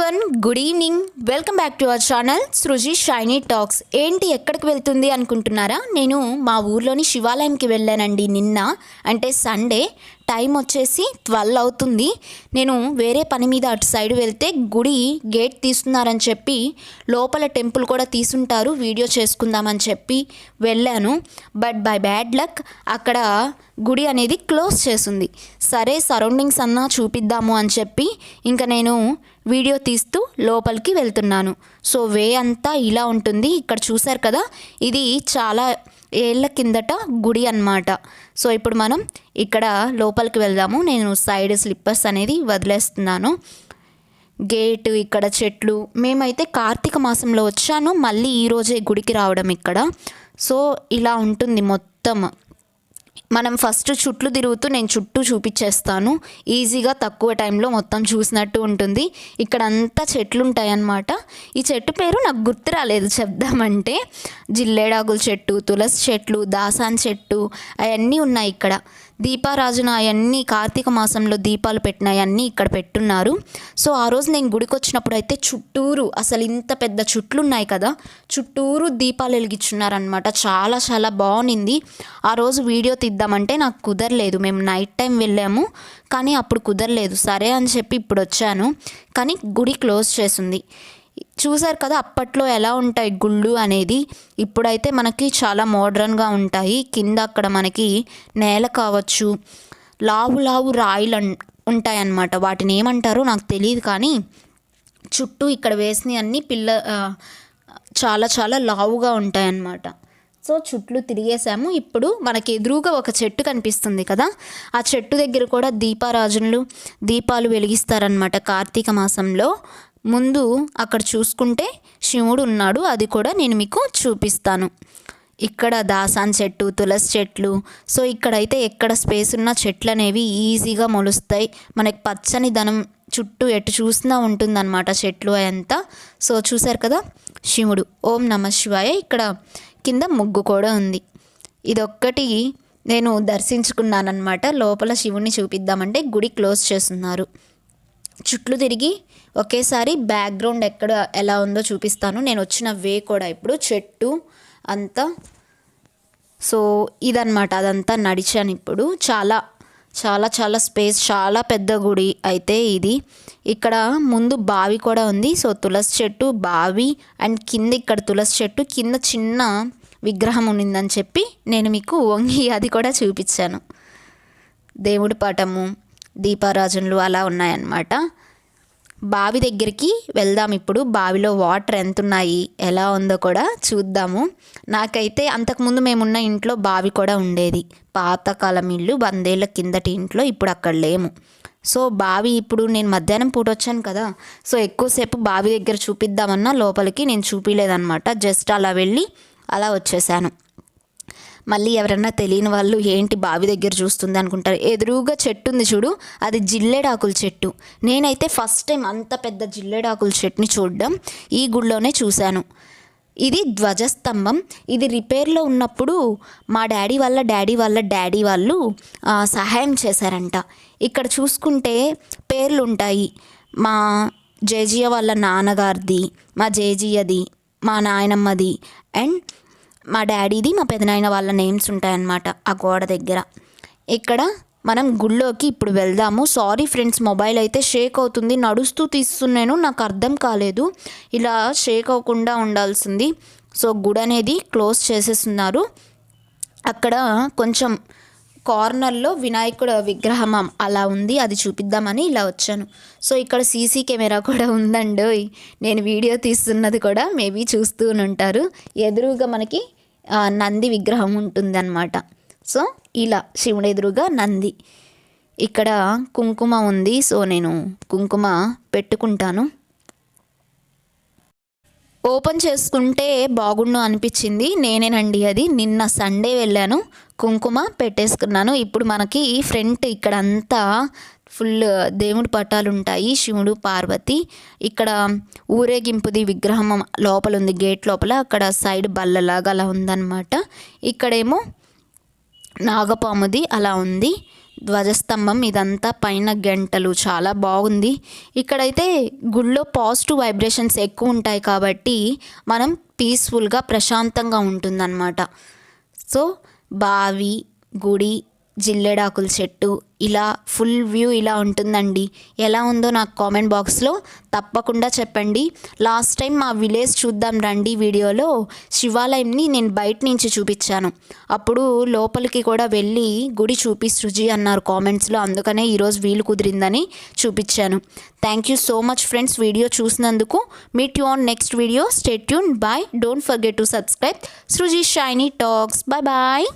Everyone good evening welcome back to our channel Sruji shiny talks ఏంటి ఎక్కడికి వెళ్తుంది అనుకుంటున్నారా? నేను మా ఊర్లోని శివాలయంకి వెళ్ళానండి నిన్న అంటే సండే టైం వచ్చేసి ట్వెల్వ్ అవుతుంది. నేను వేరే పని మీద అటు సైడ్ వెళ్తే గుడి గేట్ తీస్తున్నారని చెప్పి లోపల టెంపుల్ కూడా తీసుంటారు. వీడియో చేసుకుందామని చెప్పి వెళ్ళాను. బట్ బై బ్యాడ్ లక్ అక్కడ గుడి అనేది క్లోజ్ చేసింది. సరే సరౌండింగ్స్ అన్నా చూపిద్దాము అని చెప్పి ఇంకా నేను వీడియో తీస్తూ లోపలికి వెళ్తున్నాను. సో వే అంతా ఇలా ఉంటుంది. ఇక్కడ చూశారు కదా? ఇది చాలా ఏళ్ళ కిందట గుడి అన్నమాట. సో ఇప్పుడు మనం ఇక్కడ లోపలికి వెళ్దాము. నేను సైడ్ స్లిప్పర్స్ అనేది వదిలేస్తున్నాను. గేట్ ఇక్కడ చెట్లు. మేమైతే కార్తీక మాసంలో వచ్చాను. మళ్ళీ ఈరోజే గుడికి రావడం ఇక్కడ. సో ఇలా ఉంటుంది మొత్తం. మనం ఫస్ట్ చుట్లు తిరుగుతూ నేను చుట్టూ చూపించేస్తాను. ఈజీగా తక్కువ టైంలో మొత్తం చూసినట్టు ఉంటుంది. ఇక్కడ అంతా చెట్లు ఉంటాయన్నమాట ఈ చెట్టు పేరు నాకు గుర్తు రాలేదు చెప్దామంటే. జిల్లేడాగుల చెట్టు తులసి చెట్లు దాసాన్ చెట్టు అవన్నీ ఉన్నాయి ఇక్కడ. దీపారాజున అవన్నీ కార్తీక మాసంలో దీపాలు పెట్టినాయి అన్నీ ఇక్కడ పెట్టున్నారు. సో ఆ రోజు నేను గుడికి వచ్చినప్పుడు అయితే చుట్టూరు అసలు ఇంత పెద్ద చుట్లు ఉన్నాయి కదా చుట్టూరు దీపాలు వెలిగించున్నారనమాట చాలా చాలా బాగుంది ఆ రోజు వీడియో తీద్దామంటే నాకు కుదరలేదు. మేము నైట్ టైం వెళ్ళాము కానీ అప్పుడు కుదరలేదు. సరే అని చెప్పి ఇప్పుడు వచ్చాను. కానీ గుడి క్లోజ్ చేసింది. చూసారు కదా అప్పట్లో ఎలా ఉంటాయి గుళ్ళు అనేది? ఇప్పుడైతే మనకి చాలా మోడ్రన్గా ఉంటాయి. కింద అక్కడ మనకి నేల కావచ్చు లావు లావు రాయిలు అన్- ఉంటాయన్నమాట. వాటిని ఏమంటారో నాకు తెలియదు కానీ చుట్టూ ఇక్కడ వేసినవి అన్నీ పిల్ల చాలా చాలా లావుగా ఉంటాయన్నమాట. సో చుట్లు తిరిగేసాము ఇప్పుడు మనకి ఎదురుగా ఒక చెట్టు కనిపిస్తుంది కదా ఆ చెట్టు దగ్గర కూడా దీపారాజులు దీపాలు వెలిగిస్తారనమాట కార్తీక మాసంలో. ముందు అక్కడ చూసుకుంటే శివుడు ఉన్నాడు అది కూడా నేను మీకు చూపిస్తాను. ఇక్కడ దాసాన్ చెట్టు తులసి చెట్లు సో ఇక్కడైతే ఎక్కడ స్పేస్ ఉన్న చెట్లు అనేవి ఈజీగా మొలుస్తాయి. మనకి పచ్చని ధనం చుట్టూ ఎటు చూసినా ఉంటుందన్నమాట చెట్లు అంతా సో చూసారు కదా శివుడు. ఓం నమ శివాయ. ఇక్కడ కింద ముగ్గు కూడా ఉంది. ఇదొక్కటి నేను దర్శించుకున్నానమాట లోపల శివుణ్ణి చూపిద్దామంటే గుడి క్లోజ్ చేస్తున్నారు. చుట్లు తిరిగి ఒకేసారి బ్యాక్గ్రౌండ్ ఎక్కడ ఎలా ఉందో చూపిస్తాను. నేను వచ్చిన వే కూడా ఇప్పుడు చెట్టు అంతా. సో ఇదనమాట అదంతా నడిచాను ఇప్పుడు. చాలా చాలా చాలా స్పేస్ చాలా పెద్ద గుడి అయితే ఇది. ఇక్కడ ముందు బావి కూడా ఉంది. సో తులసి చెట్టు బావి అండ్ కింద ఇక్కడ తులసి చెట్టు కింద చిన్న విగ్రహం ఉండిందని చెప్పి నేను మీకు వంగి అది కూడా చూపించాను. దేవుడి పటము దీపారాజన్లు అలా ఉన్నాయన్నమాట. బావి దగ్గరికి వెళ్దాం ఇప్పుడు. బావిలో వాటర్ ఎంత ఉన్నాయి ఎలా ఉందో కూడా చూద్దాము. నాకైతే అంతకుముందు మేమున్న ఇంట్లో బావి కూడా ఉండేది. పాతకాలం ఇల్లు వందేళ్ళ కిందటి ఇంట్లో ఇప్పుడు అక్కడ లేము. సో బావి ఇప్పుడు నేను మధ్యాహ్నం పూట వచ్చాను కదా. సో ఎక్కువసేపు బావి దగ్గర చూపిద్దామన్నా లోపలికి నేను చూపించలేదన్నమాట జస్ట్ అలా వెళ్ళి అలా వచ్చేసాను. మళ్ళీ ఎవరన్నా తెలియని వాళ్ళు ఏంటి బావి దగ్గర చూస్తుంది అనుకుంటారు. ఎదురుగా చెట్టు ఉంది చూడు అది జిల్లెడాకుల చెట్టు. నేనైతే ఫస్ట్ టైం అంత పెద్ద జిల్లెడాకుల చెట్టుని చూడడం ఈ గుడిలోనే చూశాను. ఇది ధ్వజస్తంభం. ఇది రిపేర్లో ఉన్నప్పుడు మా డాడీ వాళ్ళ డాడీ వాళ్ళ డాడీ వాళ్ళు సహాయం చేశారంట. ఇక్కడ చూసుకుంటే పేర్లు ఉంటాయి. మా జేజియ వాళ్ళ నాన్నగారిది మా జేజియది మా నాయనమ్మది అండ్ మా డాడీది మా పెదనాయన వాళ్ళ నేమ్స్ ఉంటాయన్నమాట ఆ గోడ దగ్గర. ఇక్కడ మనం గుళ్ళోకి ఇప్పుడు వెళ్దాము. సారీ ఫ్రెండ్స్ మొబైల్ అయితే షేక్ అవుతుంది. నడుస్తూ తీస్తున్నాను నాకు అర్థం కాలేదు. ఇలా షేక్ అవ్వకుండా ఉండాల్సింది. సో గుడి అనేది క్లోజ్ చేసేస్తున్నారు. అక్కడ కొంచెం కార్నర్లో వినాయకుడు విగ్రహం అలా ఉంది. అది చూపిద్దామని ఇలా వచ్చాను. సో ఇక్కడ సీసీ కెమెరా కూడా ఉందండి నేను వీడియో తీస్తున్నది కూడా మేబీ చూస్తూ ఉంటారు ఎదురుగా మనకి నంది విగ్రహం ఉంటుందన్నమాట. సో ఇలా శివుడు ఎదురుగా నంది. ఇక్కడ కుంకుమ ఉంది. సో నేను కుంకుమ పెట్టుకుంటాను. ఓపెన్ చేసుకుంటే బాగుండు అనిపించింది. నేనేనండి అది. నిన్న సండే వెళ్ళాను. కుంకుమ పెట్టేసుకున్నాను. ఇప్పుడు మనకి ఫ్రంట్ ఇక్కడ అంతా ఫుల్ దేవుడి పటాలు ఉంటాయి శివుడు పార్వతి. ఇక్కడ ఊరేగింపుది విగ్రహం లోపల ఉంది గేట్ లోపల. అక్కడ సైడ్ బల్లలాగా అలా ఉందన్నమాట. ఇక్కడేమో నాగపాముది అలా ఉంది. ధ్వజస్తంభం ఇదంతా పైన గంటలు. చాలా బాగుంది. ఇక్కడైతే గుళ్ళో పాజిటివ్ వైబ్రేషన్స్ ఎక్కువ ఉంటాయి కాబట్టి మనం పీస్ఫుల్గా ప్రశాంతంగా ఉంటుందన్నమాట. సో బావి గుడి జిల్లెడాకుల చెట్టు ఇలా ఫుల్ వ్యూ ఇలా ఉంటుందండి. ఎలా ఉందో నాకు కామెంట్ బాక్స్లో తప్పకుండా చెప్పండి. లాస్ట్ టైం మా విలేజ్ చూద్దాం రండి వీడియోలో. శివాలయంని నేను బయట నుంచి చూపించాను. అప్పుడు లోపలికి కూడా వెళ్ళి గుడి చూపి సృజి అన్నారు కామెంట్స్లో. అందుకనే ఈరోజు వీలు కుదిరిందని చూపించాను. Thank you so much friends video చూసినందుకు meet you on next video stay tune bye don't forget to subscribe Sruji shiny talks bye bye